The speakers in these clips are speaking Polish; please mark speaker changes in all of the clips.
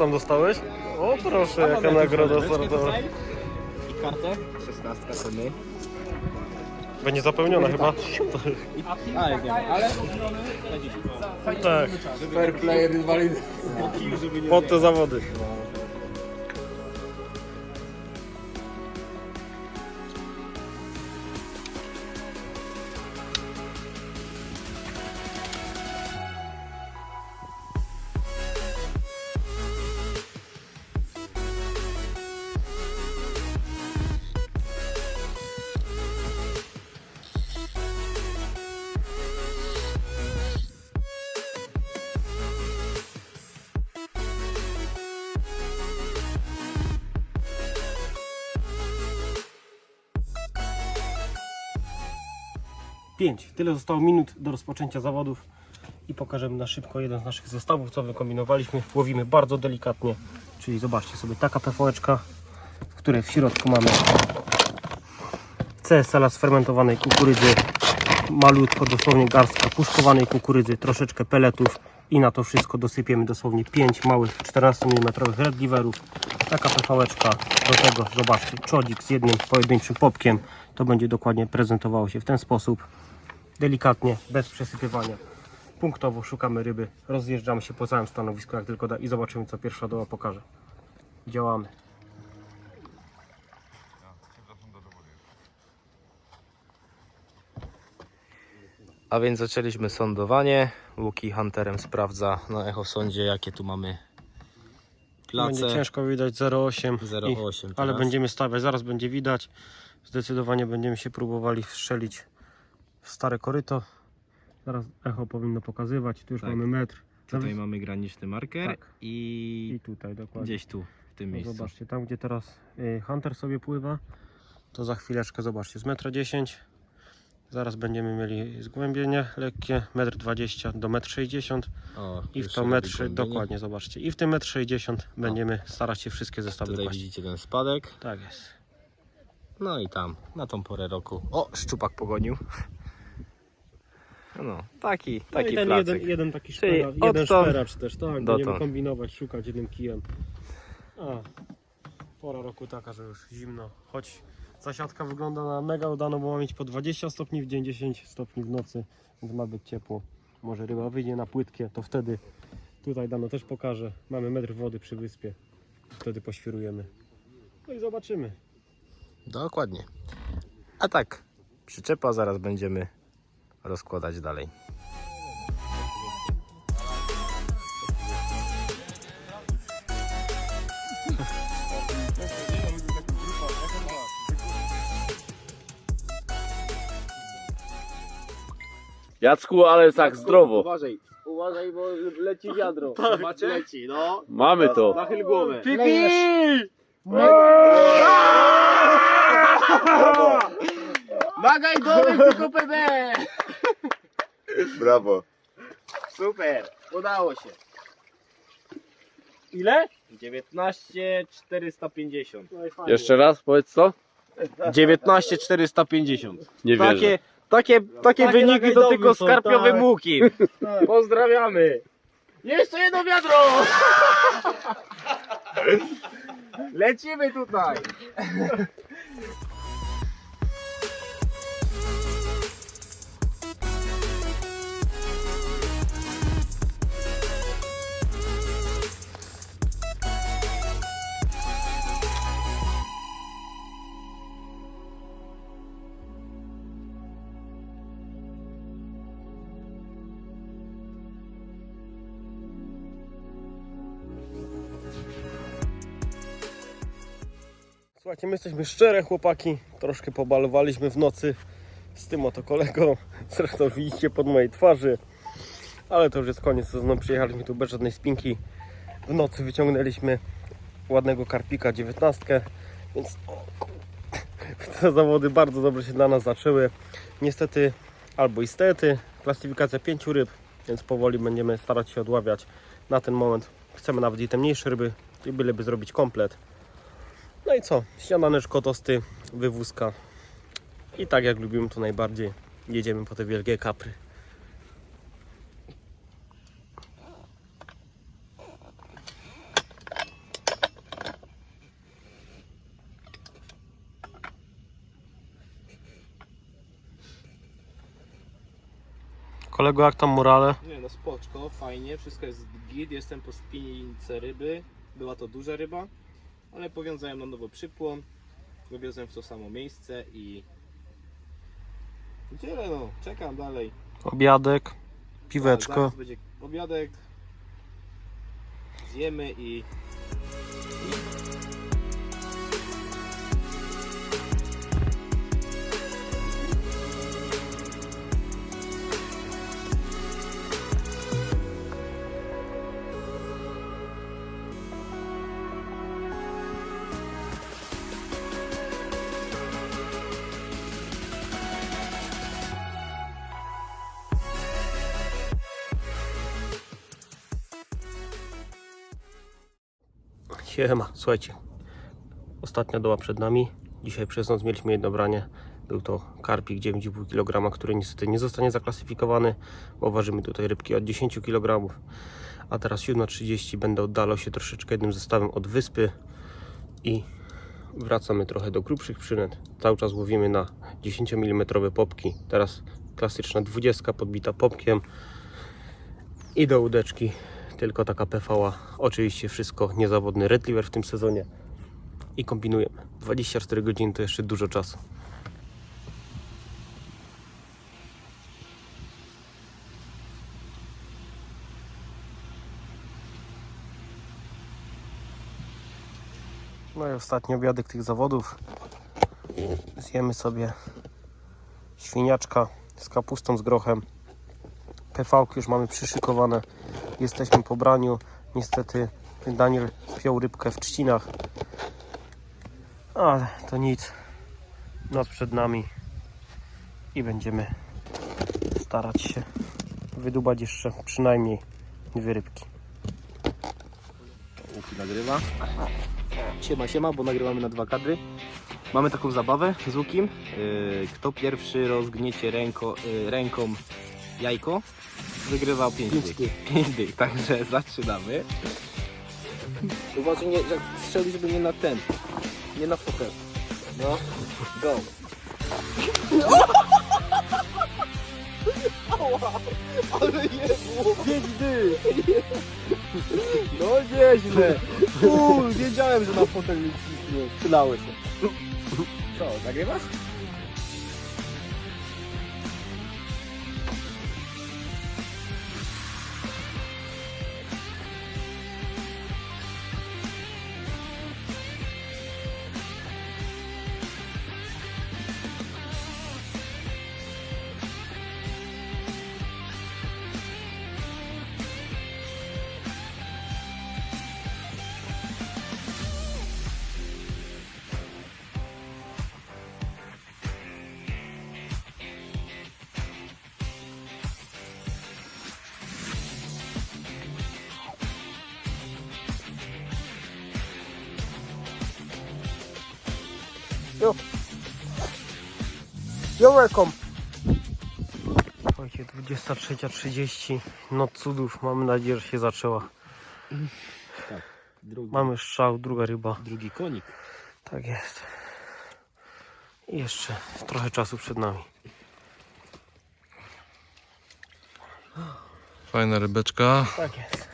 Speaker 1: Co tam dostałeś? O proszę, jaka nagroda
Speaker 2: tutaj I kartę. 16 to my.
Speaker 1: Będzie zapełniona chyba.
Speaker 2: A, jak nie, ale
Speaker 1: Tak,
Speaker 2: fair play rywalny.
Speaker 1: pod te zawody. Pięć. Tyle zostało minut do rozpoczęcia zawodów i pokażemy na szybko jeden z naszych zestawów, co wykombinowaliśmy. Łowimy bardzo delikatnie, czyli zobaczcie sobie taka PVeczka, w której w środku mamy CSL z fermentowanej kukurydzy, malutko, dosłownie garstka puszkowanej kukurydzy, troszeczkę peletów i na to wszystko dosypiemy dosłownie 5 małych 14 mm red giverów. Taka PVeczka, do tego zobaczcie, czodzik z jednym pojedynczym popkiem. To będzie dokładnie prezentowało się w ten sposób, delikatnie, bez przesypywania. Punktowo szukamy ryby, rozjeżdżamy się po całym stanowisku jak tylko da i zobaczymy co pierwsza doła pokaże. Działamy.
Speaker 3: A więc zaczęliśmy sądowanie. Łuki Hunterem sprawdza na echosondzie jakie tu mamy
Speaker 1: Będzie
Speaker 3: place.
Speaker 1: ciężko widać 0,8 i-
Speaker 3: 0,8
Speaker 1: ale będziemy stawiać, zaraz będzie widać. Zdecydowanie będziemy się próbowali strzelić stare koryto. Zaraz echo powinno pokazywać, tu już
Speaker 3: Tak.
Speaker 1: mamy metr.
Speaker 3: Tutaj mamy graniczny marker
Speaker 1: Tak.
Speaker 3: i
Speaker 1: I tutaj dokładnie.
Speaker 3: gdzieś tu, w tym
Speaker 1: No
Speaker 3: miejscu.
Speaker 1: zobaczcie, tam gdzie teraz y, Hunter sobie pływa, to za chwileczkę zobaczcie, z 1,10 m. Zaraz będziemy mieli zgłębienie lekkie, 1,20 m do 1,60 m
Speaker 3: O,
Speaker 1: i w
Speaker 3: już
Speaker 1: to
Speaker 3: robi
Speaker 1: metr,
Speaker 3: głębienie.
Speaker 1: dokładnie zobaczcie, i w tym 1,60 m będziemy starać się wszystkie zestawy
Speaker 3: Tutaj
Speaker 1: kłaść.
Speaker 3: widzicie ten spadek.
Speaker 1: Tak jest.
Speaker 3: No i tam, na tą porę roku. O, szczupak pogonił. No, taki,
Speaker 1: No
Speaker 3: taki
Speaker 1: i ten
Speaker 3: placek.
Speaker 1: jeden, jeden taki
Speaker 3: Czyli
Speaker 1: szpera, jeden
Speaker 3: odtąd
Speaker 1: szperacz też, tak, będziemy kombinować, szukać jednym kijem. A, pora roku taka, że już zimno, choć zasiadka wygląda na mega udaną, bo ma mieć po 20 stopni w dzień, 10 stopni w nocy, więc ma być ciepło. Może ryba wyjdzie na płytkie, to wtedy tutaj Dano też pokaże, mamy metr wody przy wyspie, wtedy poświrujemy. No i zobaczymy.
Speaker 3: Dokładnie. A tak, przyczepa zaraz będziemy rozkładać dalej.
Speaker 4: Jacku, ale tak zdrowo.
Speaker 2: Uważaj, uważaj, bo leci wiadro. Macie? Leci, no.
Speaker 4: Mamy to.
Speaker 2: Nachyl głowę. Magaj dołem, tylko PB!
Speaker 4: Brawo.
Speaker 2: Super, udało się. Ile? 19 450.
Speaker 1: No i fajnie.
Speaker 4: Jeszcze raz, powiedz co?
Speaker 2: 19 450.
Speaker 4: Nie wierzę.
Speaker 2: Takie, takie, takie wyniki to
Speaker 1: nagajdowy
Speaker 2: tylko
Speaker 1: są,
Speaker 2: skarpiowe
Speaker 1: tak.
Speaker 2: muki. Pozdrawiamy. Jeszcze jedno wiadro. Lecimy tutaj.
Speaker 1: Słuchajcie, my jesteśmy szczere chłopaki, troszkę pobalowaliśmy w nocy. Z tym oto kolegą, zresztą widzicie pod mojej twarzy, ale to już jest koniec sezonu, przyjechaliśmy tu bez żadnej spinki, w nocy wyciągnęliśmy ładnego karpika 19, więc te zawody bardzo dobrze się dla nas zaczęły, niestety albo istety, klasyfikacja pięciu ryb, więc powoli będziemy starać się odławiać. Na ten moment, chcemy nawet i te mniejsze ryby, i byleby zrobić komplet. No i co? Śniadaneczko, tosty, wywózka. I tak jak lubimy to najbardziej, jedziemy po te wielkie kapry. Kolego, jak tam morale?
Speaker 3: Nie no, spoczko, fajnie, wszystko jest git, jestem po spinilince ryby, była to duża ryba, ale powiązałem na nowo przypłon, wywiozłem w to samo miejsce i... I tyle no, czekam dalej.
Speaker 1: Obiadek, piweczko.
Speaker 3: zaraz będzie obiadek, zjemy i...
Speaker 1: Siema, słuchajcie. Ostatnia doła przed nami. Dzisiaj przez noc mieliśmy jedno branie. Był to karpik 9,5 kg, który niestety nie zostanie zaklasyfikowany, bo ważymy tutaj rybki od 10 kg. A teraz 7.30 będę oddalał się troszeczkę jednym zestawem od wyspy i wracamy trochę do grubszych przynęt. Cały czas łowimy na 10 mm popki. Teraz klasyczna 20 podbita popkiem i do łódeczki tylko taka PVA. Oczywiście wszystko niezawodny Redliver w tym sezonie i kombinujemy. 24 godziny to jeszcze dużo czasu. No i ostatni obiadek tych zawodów. Zjemy sobie świniaczka z kapustą z grochem. PV już mamy przyszykowane. Jesteśmy po braniu. Niestety Daniel spiął rybkę w trzcinach. Ale to nic. Noc przed nami. I będziemy starać się wydubać jeszcze przynajmniej dwie rybki.
Speaker 3: Łuki nagrywa. Siema, siema, bo nagrywamy na dwa kadry. Mamy taką zabawę z Łukim. Yy, Kto pierwszy rozgniecie ręko, yy, ręką jajko, wygrywa 5 dych. 5 dych, także zaczynamy. Uważaj, nie, że strzeli, żeby nie na ten, nie na fotel. No, go. Ale jebło! 5 dych! No nieźle! Uuu, wiedziałem, że na fotel nie ciśnie. Przydały się. Co, nagrywasz?
Speaker 1: You're welcome. Słuchajcie, 23.30. Noc cudów. Mamy nadzieję, że się zaczęła.
Speaker 3: Drugi,
Speaker 1: Mamy strzał, druga ryba.
Speaker 3: drugi konik.
Speaker 1: Tak jest. I jeszcze trochę czasu przed nami.
Speaker 5: Fajna rybeczka.
Speaker 1: Tak jest.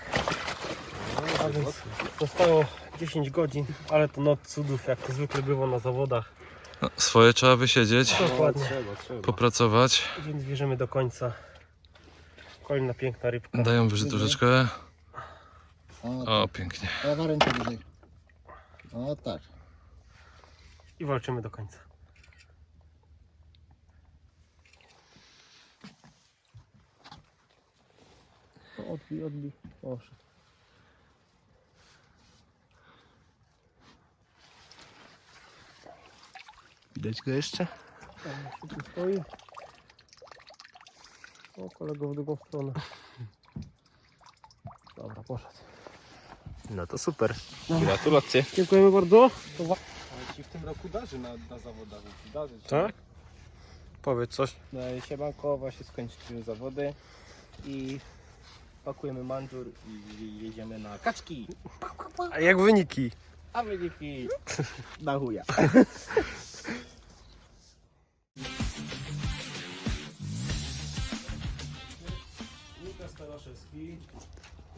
Speaker 1: A więc zostało 10 godzin, ale to noc cudów, jak to zwykle bywa na zawodach.
Speaker 5: No, swoje trzeba wysiedzieć,
Speaker 1: Dokładnie.
Speaker 3: Trzeba, trzeba.
Speaker 5: popracować.
Speaker 1: Więc wierzymy do końca. Kolejna piękna rybka.
Speaker 5: Dają wyżej troszeczkę. O, pięknie.
Speaker 6: Lewa ręka wyżej. O tak.
Speaker 1: I walczymy do końca. O, Odbij, odbij. Proszę.
Speaker 3: Widać go jeszcze?
Speaker 1: Tu stoi. O, kolego w drugą stronę. Dobra, poszedł.
Speaker 3: No to super. Gratulacje.
Speaker 1: Dziękujemy bardzo.
Speaker 3: Ale ci w tym roku darzy na, na zawodach. Darzy ci.
Speaker 1: Tak? Powiedz coś.
Speaker 3: No, siemanko, właśnie skończyliśmy zawody i pakujemy manżur i jedziemy na kaczki.
Speaker 1: A jak wyniki?
Speaker 3: A wyniki na chuja.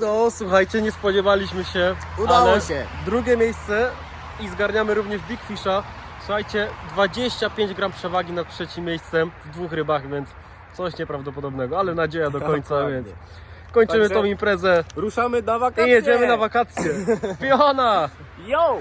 Speaker 1: No słuchajcie, nie spodziewaliśmy się.
Speaker 3: Udało
Speaker 1: ale
Speaker 3: się.
Speaker 1: Drugie miejsce i zgarniamy również Big Fisha. Słuchajcie, 25 gram przewagi nad trzecim miejscem w dwóch rybach, więc coś nieprawdopodobnego, ale nadzieja do końca,
Speaker 3: Dokładnie.
Speaker 1: więc kończymy
Speaker 3: Także-
Speaker 1: tą imprezę
Speaker 3: Ruszamy na
Speaker 1: i
Speaker 3: wakacje.
Speaker 1: jedziemy na wakacje. Piona!
Speaker 3: Yo!